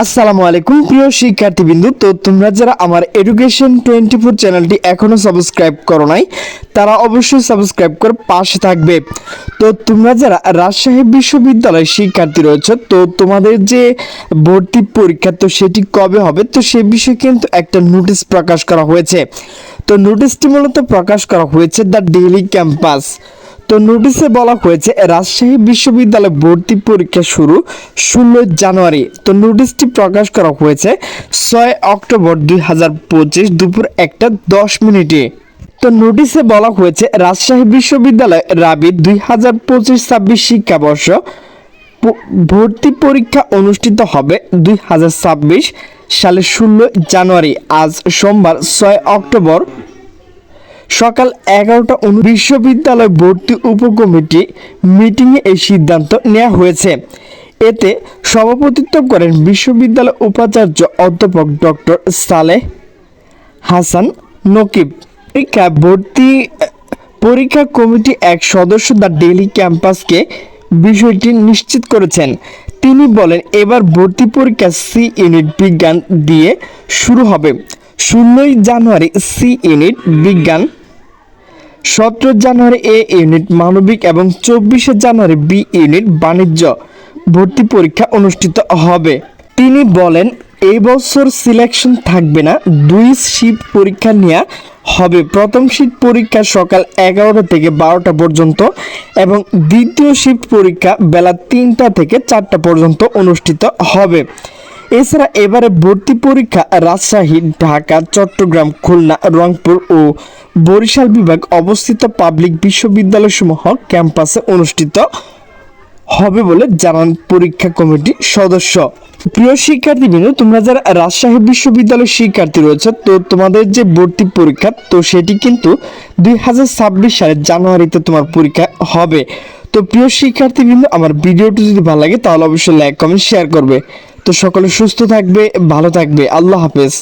আসসালামু আলাইকুম, প্রিয় শিক্ষার্থীবৃন্দু। তো তোমরা যারা আমার এডুকেশন টোয়েন্টি ফোর চ্যানেলটি এখনও সাবস্ক্রাইব করো নাই, তারা অবশ্যই সাবস্ক্রাইব করে পাশে থাকবে। তো তোমরা যারা রাজশাহী বিশ্ববিদ্যালয়ের শিক্ষার্থী রয়েছে, তো তোমাদের যে ভর্তি পরীক্ষা, তো সেটি কবে হবে? তো সে বিষয়ে কিন্তু একটা নোটিশ প্রকাশ করা হয়েছে। তো নোটিশটি মূলত প্রকাশ করা হয়েছে দ্য ডেইলি ক্যাম্পাস। তো নোটিশে বলা হয়েছে, রাজশাহী বিশ্ববিদ্যালয় ভর্তি পরীক্ষা শুরু ষোলো জানুয়ারি। তো নোটিশটি প্রকাশ করা হয়েছে ছয় অক্টোবর দুই হাজার পঁচিশ দুপুর একটা দশ মিনিটে। তো নোটিশে বলা হয়েছে, রাজশাহী বিশ্ববিদ্যালয় রাবি দুই হাজার পঁচিশ ছাব্বিশ শিক্ষাবর্ষ ভর্তি পরীক্ষা অনুষ্ঠিত হবে দুই হাজার ছাব্বিশ সালের ষোলো জানুয়ারি। আজ সোমবার ছয় অক্টোবর সকাল এগারোটা বিশ্ববিদ্যালয় ভর্তি উপকমিটি মিটিংয়ে এই সিদ্ধান্ত নেওয়া হয়েছে। এতে সভাপতিত্ব করেন বিশ্ববিদ্যালয় উপাচার্য অধ্যাপক ডক্টর সালেহ হাসান নকিব। পরীক্ষা ভর্তি, পরীক্ষা কমিটি এক সদস্য দ্য ডেইলি ক্যাম্পাসকে বিষয়টি নিশ্চিত করেছেন। তিনি বলেন, এবার ভর্তি পরীক্ষা সি ইউনিট বিজ্ঞান দিয়ে শুরু হবে। ষোলোই জানুয়ারি সি ইউনিট বিজ্ঞান সতেরো জানুয়ারি এ ইউনিট মানবিক এবং চব্বিশে জানুয়ারি বি ইউনিট বাণিজ্য ভর্তি পরীক্ষা অনুষ্ঠিত হবে। তিনি বলেন, এই বছর সিলেকশন থাকবে না, দুই শিফট পরীক্ষা নেওয়া হবে। প্রথম শিফট পরীক্ষা সকাল এগারোটা থেকে বারোটা পর্যন্ত এবং দ্বিতীয় শিফট পরীক্ষা বেলা তিনটা থেকে চারটা পর্যন্ত অনুষ্ঠিত হবে। এছাড়া এবারে ভর্তি পরীক্ষা রাজশাহী, ঢাকা, চট্টগ্রাম, খুলনা, রংপুর ও বরিশাল বিভাগ অবস্থিত পাবলিক বিশ্ববিদ্যালয়সমূহ ক্যাম্পাসে অনুষ্ঠিত হবে বলে জানান পরীক্ষা কমিটির সদস্য। প্রিয় শিক্ষার্থী শিক্ষার্থীবৃন্দ, তোমরা যারা রাজশাহী বিশ্ববিদ্যালয়ের শিক্ষার্থী রয়েছে, তো তোমাদের যে ভর্তি পরীক্ষা, তো সেটি কিন্তু দুই হাজার ছাব্বিশ সালের জানুয়ারিতে তোমার পরীক্ষা হবে। তো প্রিয় শিক্ষার্থীবৃন্দ, আমার ভিডিওটি যদি ভালো লাগে, তাহলে অবশ্যই লাইক কমেন্ট শেয়ার করবে। তো সকলে সুস্থ থাকবে ভালো থাকবে। আল্লাহ হাফেজ।